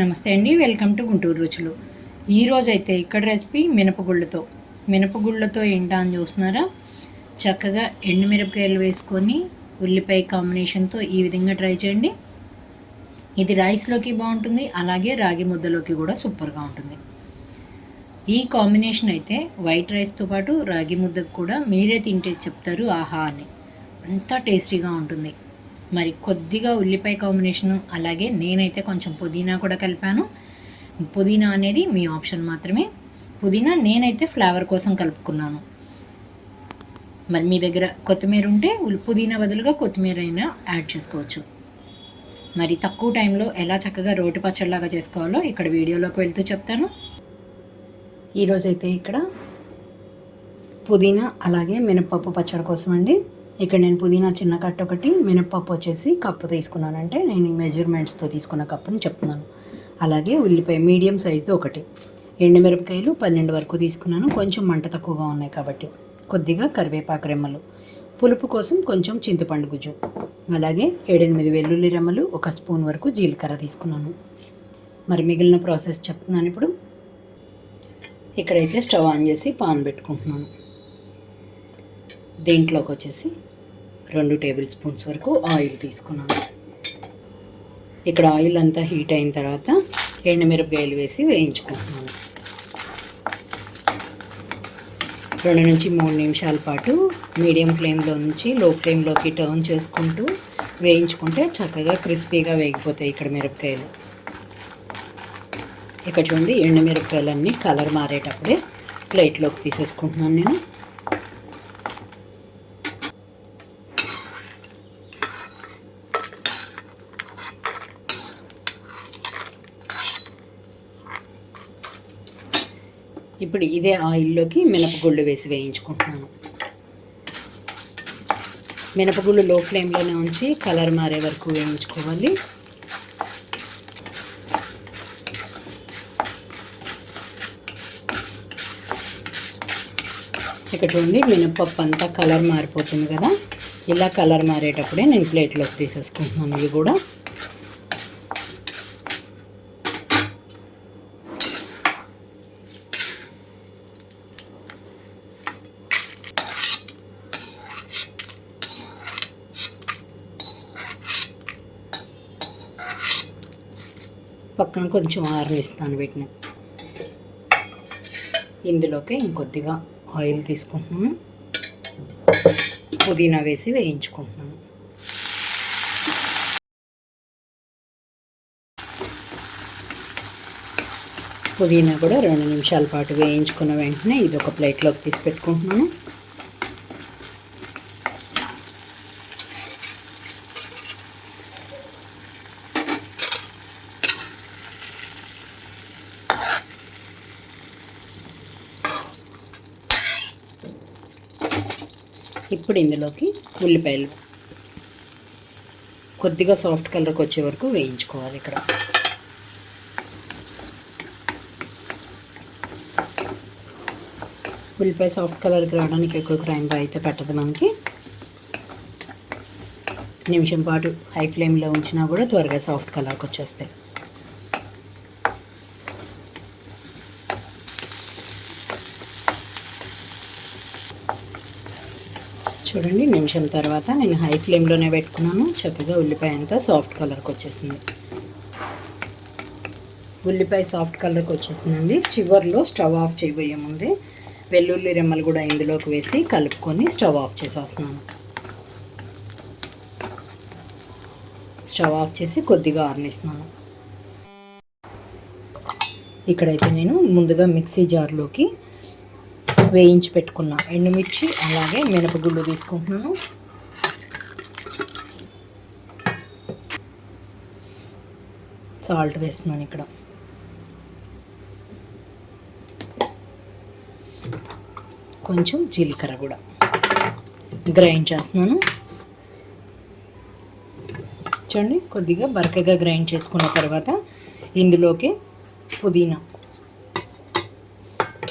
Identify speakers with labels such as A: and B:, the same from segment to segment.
A: నమస్తే అండి welcome to Guntur రుచులు. ఈరోజు అయితే ఇక్కడ రెసిపీ మినపగుళ్ళతో. మినపగుళ్ళతో ఏంటా అని చూస్తున్నారా? చక్కగా ఎండుమిరపకాయలు వేసుకొని ఉల్లిపాయ కాంబినేషన్తో ఈ విధంగా ట్రై చేయండి. ఇది రైస్లోకి బాగుంటుంది అలాగే రాగి ముద్దలోకి కూడా సూపర్గా ఉంటుంది. ఈ కాంబినేషన్ అయితే వైట్ రైస్తో పాటు రాగి ముద్దకు కూడా మీరే తింటే చెప్తారు ఆహా అని. అంత టేస్టీగా ఉంటుంది. మరి కొద్దిగా ఉల్లిపాయ కాంబినేషన్ అలాగే నేనైతే కొంచెం పుదీనా కూడా కలిపాను. పుదీనా అనేది మీ ఆప్షన్ మాత్రమే. పుదీనా నేనైతే ఫ్లేవర్ కోసం కలుపుకున్నాను. మరి మీ దగ్గర కొత్తిమీర ఉంటే పుదీనా బదులుగా కొత్తిమీర అయినా యాడ్ చేసుకోవచ్చు. మరి తక్కువ టైంలో ఎలా చక్కగా రోటి పచ్చడిలాగా చేసుకోవాలో ఇక్కడ వీడియోలోకి వెళ్తూ చెప్తాను. ఈరోజైతే ఇక్కడ పుదీనా అలాగే మినపప్పు పచ్చడి కోసం అండి ఇక్కడ నేను పుదీనా చిన్న కట్ట ఒకటి మినపప్పు వచ్చేసి కప్పు తీసుకున్నానంటే నేను ఈ మెజర్మెంట్స్తో తీసుకున్న కప్పుని చెప్తున్నాను. అలాగే ఉల్లిపాయ మీడియం సైజుది ఒకటి. ఎండుమిరపకాయలు పన్నెండు వరకు తీసుకున్నాను. కొంచెం మంట తక్కువగా ఉన్నాయి కాబట్టి. కొద్దిగా కరివేపాకు రెమ్మలు. పులుపు కోసం కొంచెం చింతపండు గుజ్జు. అలాగే ఏడెనిమిది వెల్లుల్లి రెమ్మలు ఒక స్పూన్ వరకు జీలకర్ర తీసుకున్నాను. మరి మిగిలిన ప్రాసెస్ చెప్తున్నాను ఇప్పుడు. ఇక్కడైతే స్టవ్ ఆన్ చేసి పాన్ పెట్టుకుంటున్నాను. దీంట్లోకి వచ్చేసి రెండు టేబుల్ స్పూన్స్ వరకు ఆయిల్ తీసుకున్నాను. ఇక్కడ ఆయిల్ అంతా హీట్ అయిన తర్వాత ఎండుమిరపకాయలు వేసి వేయించుకుంటున్నాను. రెండు నుంచి మూడు నిమిషాల పాటు మీడియం ఫ్లేమ్లో నుంచి లో ఫ్లేమ్లోకి టర్న్ చేసుకుంటూ వేయించుకుంటే చక్కగా క్రిస్పీగా వేగిపోతాయి ఇక్కడ మిరపకాయలు. ఇక్కడ చూడండి ఎండు మిరపకాయలన్నీ కలర్ మారేటప్పుడే ప్లేట్లోకి తీసేసుకుంటున్నాను నేను. ఇప్పుడు ఇదే ఆయిల్లోకి మినపగుళ్ళు వేసి వేయించుకుంటున్నాను. మినపగుళ్ళు లో ఫ్లేమ్లోనే ఉంచి కలర్ మారే వరకు వేయించుకోవాలి. ఇక్కడ ఉండి మినపప్పు అంతా కలర్ మారిపోతుంది కదా. ఇలా కలర్ మారేటప్పుడే నేను ప్లేట్లోకి తీసేసుకుంటున్నాను ఇవి కూడా. పక్కన కొంచెం ఆరనిస్తాను వీటిని. ఇందులోకి ఇంకొద్దిగా ఆయిల్ తీసుకుంటున్నాను. పుదీనా వేసి వేయించుకుంటున్నాను. పుదీనా కూడా రెండు నిమిషాల పాటు వేయించుకున్న వెంటనే ఇది ఒక ప్లేట్లోకి తీసి పెట్టుకుంటున్నాను. ఇప్పుడు ఇందులోకి ఉల్లిపాయలు. కొద్దిగా సాఫ్ట్ కలర్కి వచ్చే వరకు వేయించుకోవాలి ఇక్కడ. ఉల్లిపాయ సాఫ్ట్ కలర్కి రావడానికి ఎక్కువ టైం అయితే పెట్టదు మనకి. నిమిషం పాటు హై ఫ్లేమ్లో ఉంచినా కూడా త్వరగా సాఫ్ట్ కలర్కి వచ్చేస్తాయి. చూడండి నిమిషం తర్వాత నేను హై ఫ్లేమ్లోనే పెట్టుకున్నాను. చక్కగా ఉల్లిపాయ అంతా సాఫ్ట్ కలర్కి వచ్చేసింది. ఉల్లిపాయ సాఫ్ట్ కలర్కి వచ్చేసిందండి. చివర్లో స్టవ్ ఆఫ్ చేయబోయే ముందే వెల్లుల్లి రెమ్మలు కూడా ఇందులోకి వేసి కలుపుకొని స్టవ్ ఆఫ్ చేసేస్తున్నాను. స్టవ్ ఆఫ్ చేసి కొద్దిగా ఆరనిస్తున్నాను. ఇక్కడైతే నేను ముందుగా మిక్సీ జార్లోకి వేయించి పెట్టుకున్న. ఎండుమిర్చి అలాగే మినపగుళ్ళు తీసుకుంటున్నాను. సాల్ట్ వేస్తున్నాను ఇక్కడ. కొంచెం జీలకర్ర కూడా. గ్రైండ్ చేస్తున్నాను. చూడండి కొద్దిగా బరకగా గ్రైండ్ చేసుకున్న తర్వాత ఇందులోకి పుదీనా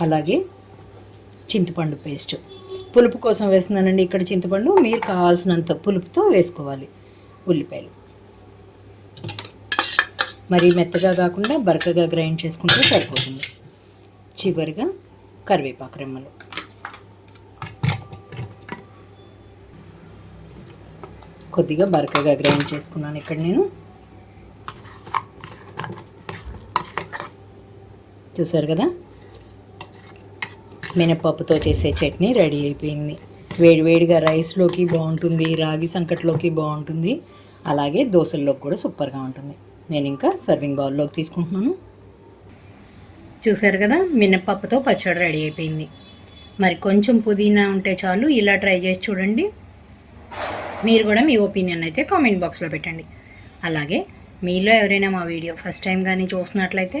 A: అలాగే చింతపండు పేస్ట్. పులుపు కోసం వేస్తున్నానండి ఇక్కడ చింతపండు. మీరు కావాల్సినంత పులుపుతో వేసుకోవాలి ఉల్లిపాయలు. మరి మెత్తగా కాకుండా బరకగా గ్రైండ్ చేసుకుంటే సరిపోతుంది. చివరిగా కరివేపాకు రెమ్మలు. కొద్దిగా బరకగా గ్రైండ్ చేసుకున్నాను ఇక్కడ నేను. చూసారు కదా? మినపప్పుతో చేసే చట్నీ రెడీ అయిపోయింది. వేడివేడిగా రైస్లోకి బాగుంటుంది రాగి సంకట్లోకి బాగుంటుంది అలాగే దోశల్లోకి కూడా సూపర్గా ఉంటుంది. నేను ఇంకా సర్వింగ్ బౌల్లోకి తీసుకుంటున్నాను. చూసారు కదా మినపప్పుతో పచ్చడి రెడీ అయిపోయింది. మరి కొంచెం పుదీనా ఉంటే చాలు ఇలా ట్రై చేసి చూడండి. మీరు కూడా మీ ఒపీనియన్ అయితే కామెంట్ బాక్స్లో పెట్టండి. అలాగే మీలో ఎవరైనా మా వీడియో ఫస్ట్ టైం కానీ చూస్తున్నట్లయితే